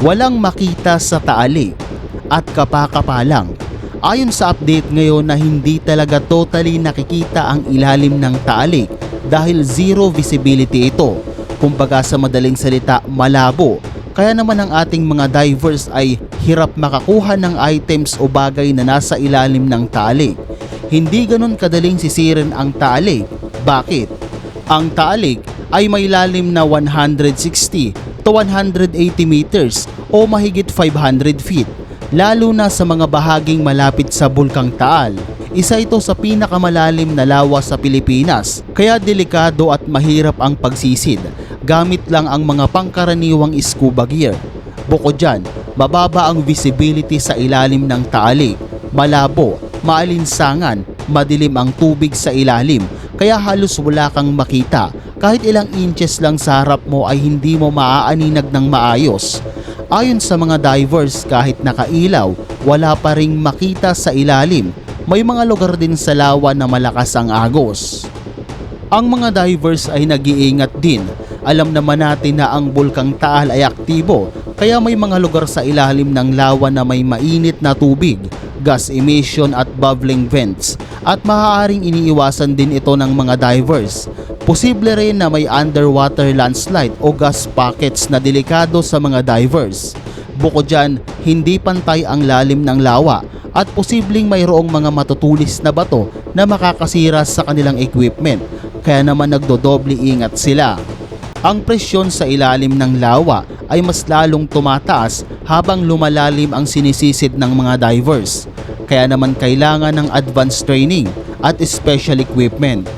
Walang makita sa taali at kapakapalang. Ayon sa update ngayon na hindi talaga totally nakikita ang ilalim ng taali dahil zero visibility ito. Kumbaga sa madaling salita, malabo. Kaya naman ang ating mga divers ay hirap makakuha ng items o bagay na nasa ilalim ng taali. Hindi ganun kadaling sisirin ang taali. Bakit? Ang taalig ay may lalim na 160 to 180 meters o mahigit 500 feet, lalo na sa mga bahaging malapit sa Bulkang Taal. Isa ito sa pinakamalalim na lawa sa Pilipinas, kaya delikado at mahirap ang pagsisid. Gamit lang ang mga pangkaraniwang scuba gear. Bukod dyan, mababa ang visibility sa ilalim ng taalig, malabo, maalinsangan, madilim ang tubig sa ilalim, kaya halos wala kang makita. Kahit ilang inches lang sa harap mo ay hindi mo maaaninag ng maayos. Ayon sa mga divers, kahit nakailaw, wala pa ring makita sa ilalim. May mga lugar din sa lawa na malakas ang agos. Ang mga divers ay nag-iingat din. Alam naman natin na ang Bulkang Taal ay aktibo, kaya may mga lugar sa ilalim ng lawa na may mainit na tubig, gas emission at bubbling vents. At maaaring iniiwasan din ito ng mga divers. Posible rin na may underwater landslide o gas pockets na delikado sa mga divers. Bukod dyan, hindi pantay ang lalim ng lawa at posibleng mayroong mga matutulis na bato na makakasira sa kanilang equipment kaya naman nagdodoble ingat sila. Ang presyon sa ilalim ng lawa ay mas lalong tumataas habang lumalalim ang sinisisid ng mga divers. Kaya naman kailangan ng advanced training at special equipment.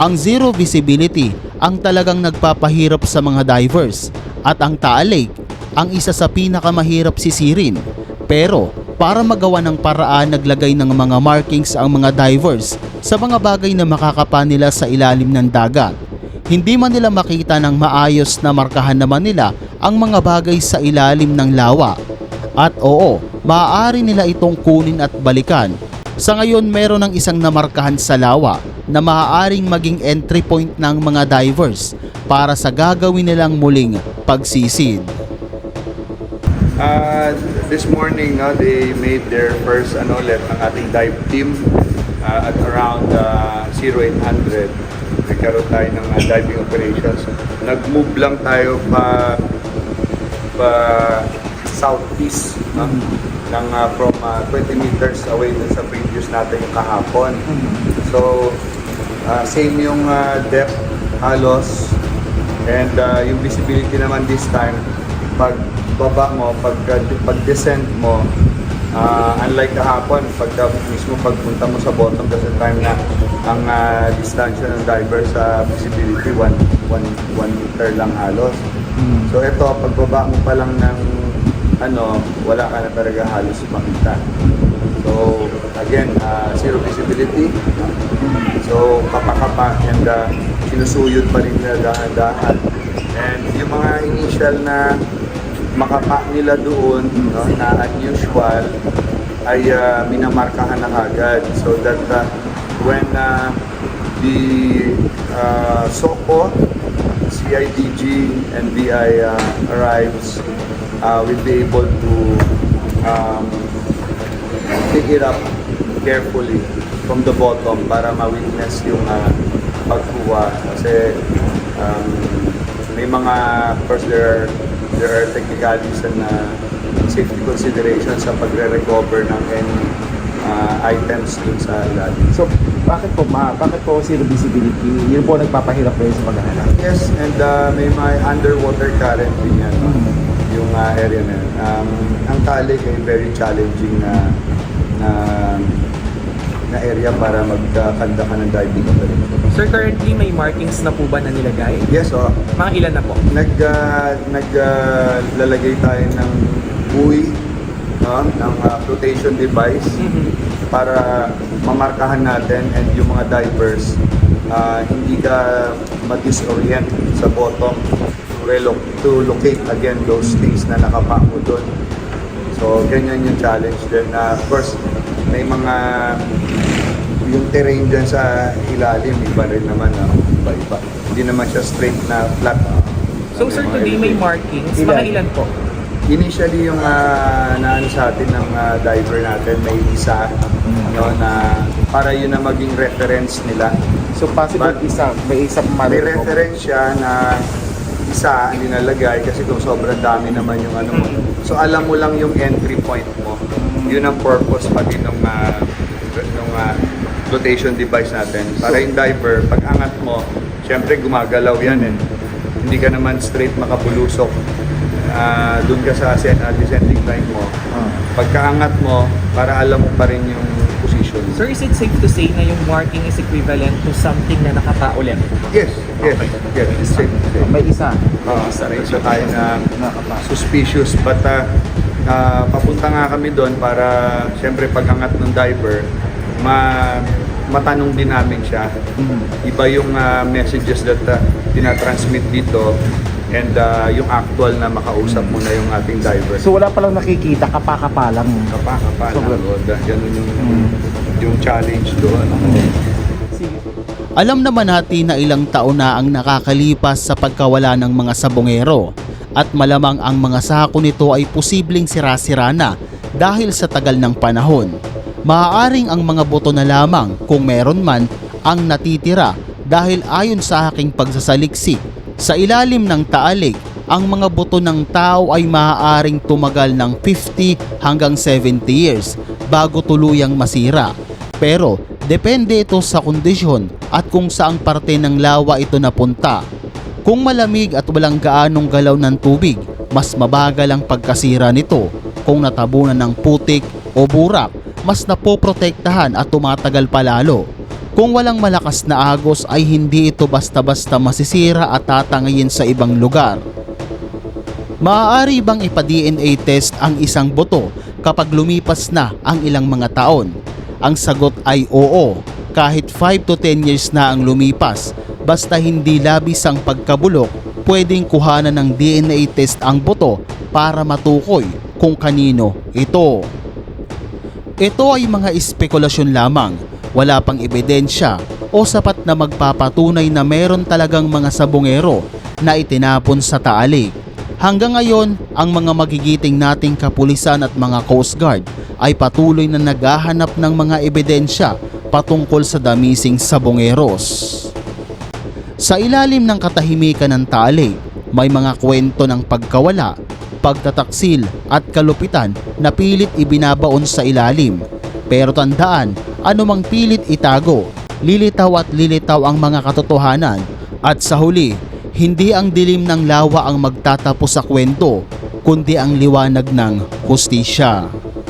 Ang zero visibility ang talagang nagpapahirap sa mga divers at ang Taal Lake ang isa sa pinakamahirap sisirin. Pero para magawa ng paraan naglagay ng mga markings ang mga divers sa mga bagay na makakapa nila sa ilalim ng dagat. Hindi man nila makita ng maayos na markahan naman nila ang mga bagay sa ilalim ng lawa. At oo, maaari nila itong kunin at balikan. Sa ngayon meron ng isang namarkahan sa lawa na maaaring maging entry point ng mga divers para sa gagawin nilang muling pagsisid. Uh, this morning, no, they made their first ano ulit ng ating dive team uh, at around uh, 0800. Nagkaroon tayo ng uh, diving operations. Nag-move lang tayo pa pa southeast no? ng uh, from uh, 20 meters away dun sa previous natin yung kahapon. So, uh, same yung uh, depth halos and uh, yung visibility naman this time pag baba mo, pag, pag descent mo, uh, unlike kahapon, pagka mismo pagpunta mo sa bottom kasi time na ang uh, distansya ng diver sa visibility 1 1 meter lang halos. So ito, pagbaba mo pa lang ng ano, wala ka na talaga halos makita. So again, uh, zero visibility. So kapakapa and uh, sinusuyod pa rin nila dahan-dahan. And yung mga initial na makapa nila doon no, na unusual ay uh, minamarkahan na agad so that uh, when uh, the uh, SOCO, CIDG, and BI uh, arrives, uh, we'll be able to um, pick it up carefully from the bottom para ma-witness yung uh, pagkuha kasi um, may mga course there are there are technicalities and uh, safety considerations sa pagre-recover ng any uh, items dun sa ilalim. So, bakit po, ma, bakit po zero visibility? Yun po nagpapahirap kayo sa paghahanap. Yes, and uh, may mga underwater current din yan, no? yung uh, area na yun. Um, ang Talig ay very challenging na na na area para magkakanda ka ng diving operation. Sir, currently may markings na po ba na nilagay? Yes, oh, Mga ilan na po? nag uh, naglalagay tayo ng buoy no, ng uh, flotation device para mamarkahan natin and yung mga divers uh, hindi ka ma-disorient sa bottom to, to locate again those things na nakapako doon. So, ganyan yung challenge din. na of course, may mga yung terrain dyan sa ilalim, iba rin naman, no? iba-iba. Hindi naman siya straight na flat. So, sir, May today may markings. Ilan? Mga ilan po? Initially yung uh, naano sa atin ng ah, diver natin may isa no, na para yun na maging reference nila. So possible But- isa, may isang May mali reference siya na isa ang dinalagay kasi kung sobrang dami naman yung ano mo. So alam mo lang yung entry point mo. Yun ang purpose pati nung, ah, nung flotation device natin. Para yung diver, pag angat mo, syempre gumagalaw yan eh. Hindi ka naman straight makabulusok. Ah, doon ka sa ascend, ah, descending line mo. Pagkaangat mo, para alam mo pa rin yung position. Sir, is it safe to say na yung marking is equivalent to something na nakapaulit? Yes, yes, yes. It's safe. safe. May isa. Oo, Isa rin isa tayo na suspicious but uh, uh, papunta nga kami doon para siyempre pagangat ng diver ma matanong din namin siya iba yung uh, messages that uh, tinatransmit dito and uh, yung actual na makausap mo na yung ating diver So wala palang nakikita, kapakapalang. kapakapa Sobrang- na ganun yung yung challenge doon. Alam naman natin na ilang taon na ang nakakalipas sa pagkawala ng mga sabongero. At malamang ang mga sako nito ay posibleng sira-sira na dahil sa tagal ng panahon. Maaaring ang mga buto na lamang kung meron man ang natitira dahil ayon sa aking pagsasaliksik sa ilalim ng taalig ang mga buto ng tao ay maaaring tumagal ng 50 hanggang 70 years bago tuluyang masira. Pero depende ito sa kondisyon at kung saang parte ng lawa ito napunta. Kung malamig at walang gaanong galaw ng tubig, mas mabagal ang pagkasira nito. Kung natabunan ng putik o burak, mas napoprotektahan at tumatagal palalo. Kung walang malakas na agos ay hindi ito basta-basta masisira at tatangayin sa ibang lugar. Maaari bang ipa-DNA test ang isang boto kapag lumipas na ang ilang mga taon? Ang sagot ay oo, kahit 5 to 10 years na ang lumipas, basta hindi labis ang pagkabulok, pwedeng kuhanan ng DNA test ang boto para matukoy kung kanino ito. Ito ay mga espekulasyon lamang, wala pang ebidensya o sapat na magpapatunay na meron talagang mga sabongero na itinapon sa taalig. Hanggang ngayon, ang mga magigiting nating kapulisan at mga Coast Guard ay patuloy na naghahanap ng mga ebidensya patungkol sa damising sabongeros. Sa ilalim ng katahimikan ng taalig, may mga kwento ng pagkawala, pagtataksil at kalupitan na pilit ibinabaon sa ilalim. Pero tandaan, anumang pilit itago, lilitaw at lilitaw ang mga katotohanan at sa huli, hindi ang dilim ng lawa ang magtatapos sa kwento, kundi ang liwanag ng hustisya.